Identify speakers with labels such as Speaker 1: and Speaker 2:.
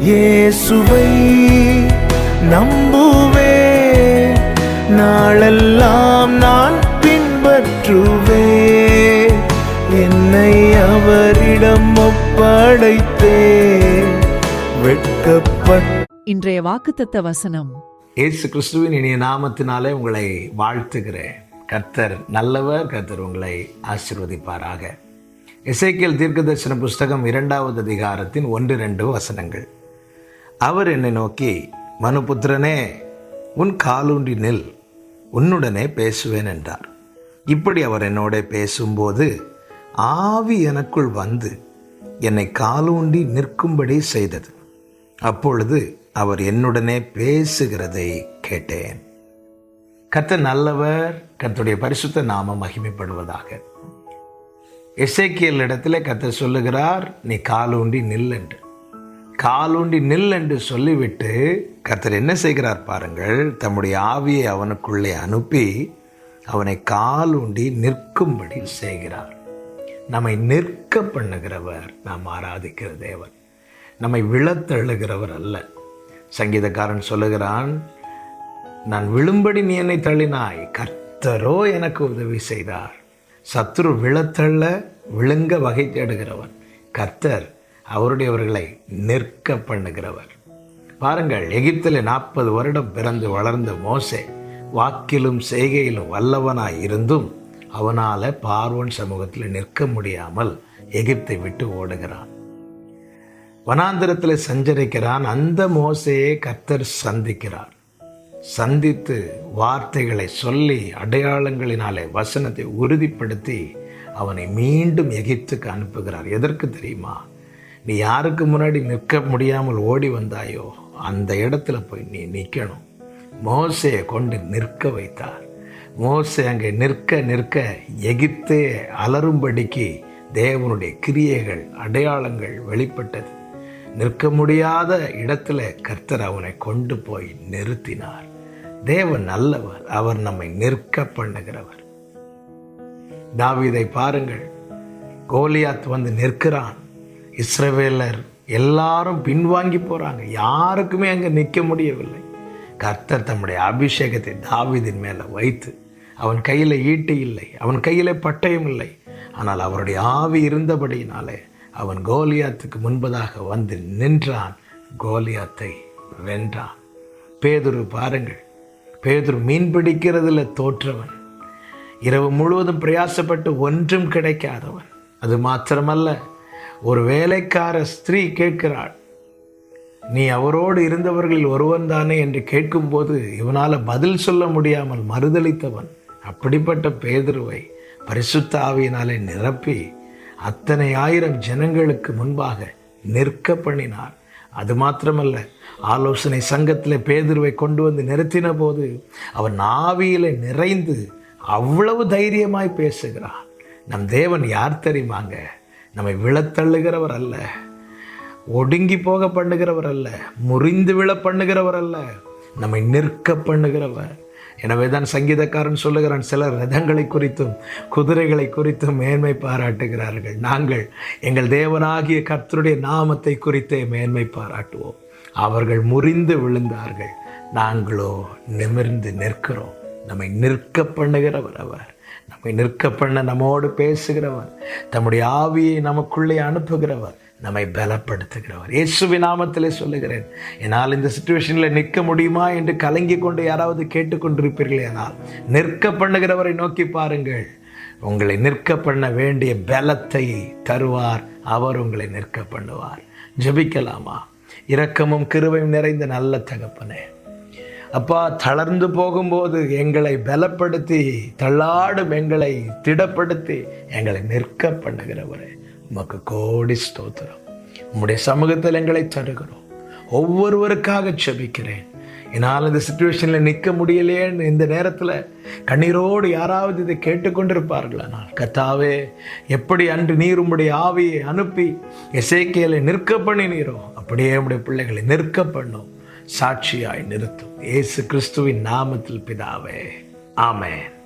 Speaker 1: இயேசுவை நம்புவேன் நாளெல்லாம் நான் பின்பற்றுவேன் என்னை அவரிடம் ஒப்படைத்தேன். வெட்கப்பட்ட
Speaker 2: இன்றைய வாக்குத்தத்த வசனம்.
Speaker 3: இயேசு கிறிஸ்துவின் இனிய நாமத்தினாலே உங்களை வாழ்த்துகிறேன். கர்த்தர் நல்லவர் கர்த்தர் உங்களை ஆசீர்வதிப்பாராக. இசைக்கியல் தீர்க்கதரிசன புஸ்தகம் இரண்டாவது அதிகாரத்தின் ஒன்று ரெண்டு வசனங்கள். அவர் என்னை நோக்கி மனுபுத்திரனே உன் காலூன்றி நில் உன்னுடனே பேசுவேன் என்றார். இப்படி அவர் என்னோட பேசும்போது ஆவி எனக்குள் வந்து என்னை காலூண்டி நிற்கும்படி செய்தது. அப்பொழுது அவர் என்னுடனே பேசுகிறதை கேட்டேன். கத்த நல்லவர் கத்துடைய பரிசுத்த நாம மகிமைப்படுவதாக. இசைக்கியல் இடத்துல கத்த சொல்லுகிறார் நீ காலூண்டி நில் என்று. காலூண்டி நில் என்று சொல்லிவிட்டு கர்த்தர் என்ன செய்கிறார் பாருங்கள் தம்முடைய ஆவியை அவனுக்குள்ளே அனுப்பி அவனை காலூண்டி நிற்கும்படி செய்கிறார். நம்மை நிற்க பண்ணுகிறவர் நாம் ஆராதிக்கிற தேவன். நம்மை விழத்தழுகிறவர் அல்ல. சங்கீதக்காரன் சொல்லுகிறான் நான் விழும்படி நீ என்னை தள்ளினாய். கர்த்தரோ எனக்கு உதவி செய்தார். சத்ரு விழத்தள்ள விழுங்க வகை தேடுகிறவன். கர்த்தர் அவருடையவர்களை நிற்க பண்ணுகிறவர். பாருங்கள் எகிப்தில் நாற்பது வருடம் பிறந்து வளர்ந்த மோசே வாக்கிலும் செய்கையிலும் வல்லவனாய் இருந்தும் அவனால பார்வன் சமூகத்தில் நிற்க முடியாமல் எகிப்தை விட்டு ஓடுகிறான். வனாந்திரத்தில் சஞ்சரிக்கிறான். அந்த மோசையை கர்த்தர் சந்திக்கிறார். சந்தித்து வார்த்தைகளை சொல்லி அடையாளங்களினாலே வசனத்தை உறுதிப்படுத்தி அவனை மீண்டும் எகிப்துக்கு அனுப்புகிறார். எதற்கு தெரியுமா? நீ யாருக்கு முன்னாடி நிற்க முடியாமல் ஓடி வந்தாயோ அந்த இடத்துல போய் நீ நிற்கணும் மோசையை கொண்டு நிற்க வைத்தார். மோசை அங்கே நிற்க நிற்க எகிப்தே அலரும்படிக்கு தேவனுடைய கிரியைகள் அடையாளங்கள் வெளிப்பட்டது. நிற்க முடியாத இடத்துல கர்த்தர் அவனை கொண்டு போய் நிறுத்தினார். தேவன் நல்லவர் அவர் நம்மை நிற்க பண்ணுகிறவர். தாவீதை பாருங்கள். கோலியாத் வந்து நிற்கிறான். இஸ்ரவேலர் எல்லாரும் பின்வாங்கி போகிறாங்க யாருக்குமே அங்கே நிற்க முடியவில்லை. கர்த்தர் தம்முடைய அபிஷேகத்தை தாவிதின் மேலே வைத்து அவன் கையில் ஈட்டி இல்லை அவன் கையில் பட்டயம் இல்லை. ஆனால் அவருடைய ஆவி இருந்தபடியினாலே அவன் கோலியாத்துக்கு முன்பதாக வந்து நின்றான். கோலியாத்தை வென்றான். பேதுரு பாருங்கள் பேதுரு மீன் பிடிக்கிறதுல தோற்றவன். இரவு முழுவதும் பிரயாசப்பட்டு ஒன்றும் கிடைக்காதவன். அது மாத்திரமல்ல ஒரு வேலைக்கார ஸ்திரீ கேட்கிறாள் நீ அவரோடு இருந்தவர்களில் ஒருவன் தானே? என்று கேட்கும்போது இவனால் பதில் சொல்ல முடியாமல் மறுதளித்தவன் அப்படிப்பட்ட பேதுருவை பரிசுத்த ஆவியினாலே நிரப்பி அத்தனை ஆயிரம் ஜனங்களுக்கு முன்பாக நிற்க பண்ணினார் அது மாத்திரமல்ல ஆலோசனை சங்கத்தில் பேதுருவை கொண்டு வந்து நிறுத்தின போது அவன் ஆவியில் நிறைந்து அவ்வளவு தைரியமாய் பேசுகிறான். நம் தேவன் யார் தெரியுமாங்க? நம்மை விழத்தள்ளுகிறவர் அல்ல. ஒடுங்கி போக பண்ணுகிறவர் அல்ல. முறிந்து விழ பண்ணுகிறவர் அல்ல. நம்மை நிற்க பண்ணுகிறவர். எனவே தான் சங்கீதக்காரன் சொல்லுகிறான் சிலர் ரதங்களை குறித்தும் குதிரைகளை குறித்தும் மேன்மை பாராட்டுகிறார்கள். நாங்கள் எங்கள் தேவனாகிய கர்த்தருடைய நாமத்தை குறித்தே மேன்மை பாராட்டுவோம். அவர்கள் முறிந்து விழுந்தார்கள். நாங்களோ நிமிர்ந்து நிற்கிறோம். நம்மை நிற்க பண்ணுகிறவர் அவர். நம்மை நிற்க பண்ண நம்மோடு பேசுகிறவர் தம்முடைய ஆவியை நமக்குள்ளே அனுப்புகிறவர் நம்மை பலப்படுத்துகிறவர். இயேசுவி நாமத்திலே சொல்லுகிறேன் என்னால் இந்த சுச்சுவேஷனில் நிற்க முடியுமா என்று கலங்கி கொண்டு யாராவது கேட்டுக்கொண்டிருப்பீர்களே ஆனால் நிற்க பண்ணுகிறவரை நோக்கி பாருங்கள். உங்களை நிற்க பண்ண வேண்டிய பலத்தை தருவார் அவர் உங்களை நிற்க பண்ணுவார். ஜபிக்கலாமா? இரக்கமும் கிருவையும் நிறைந்த நல்ல தகப்பனே அப்பா தளர்ந்து போகும்போது எங்களை பலப்படுத்தி தள்ளாடும் எங்களை திடப்படுத்தி எங்களை நிற்க பண்ணுகிறவரே உமக்கு கோடி ஸ்தோத்திரம். உம்முடைய சமூகத்தில் எங்களை தருகிறோம். ஒவ்வொருவருக்காக செபிக்கிறேன் என்னால் இந்த சுச்சுவேஷனில் நிற்க முடியலையேன்னு இந்த நேரத்தில் கண்ணீரோடு யாராவது இதை கேட்டுக்கொண்டிருப்பார்களானால் கத்தாவே எப்படி அன்று நீர் உம்முடைய ஆவியை அனுப்பி இசைக்கையில் நிற்க பண்ணினீரோ? அப்படியே உம்முடைய பிள்ளைகளை நிற்க பண்ணும். சாட்சியாய் நிறுத்தும். ஏசு கிறிஸ்துவின் நாமத்தில் பிதாவே. ஆமேன்.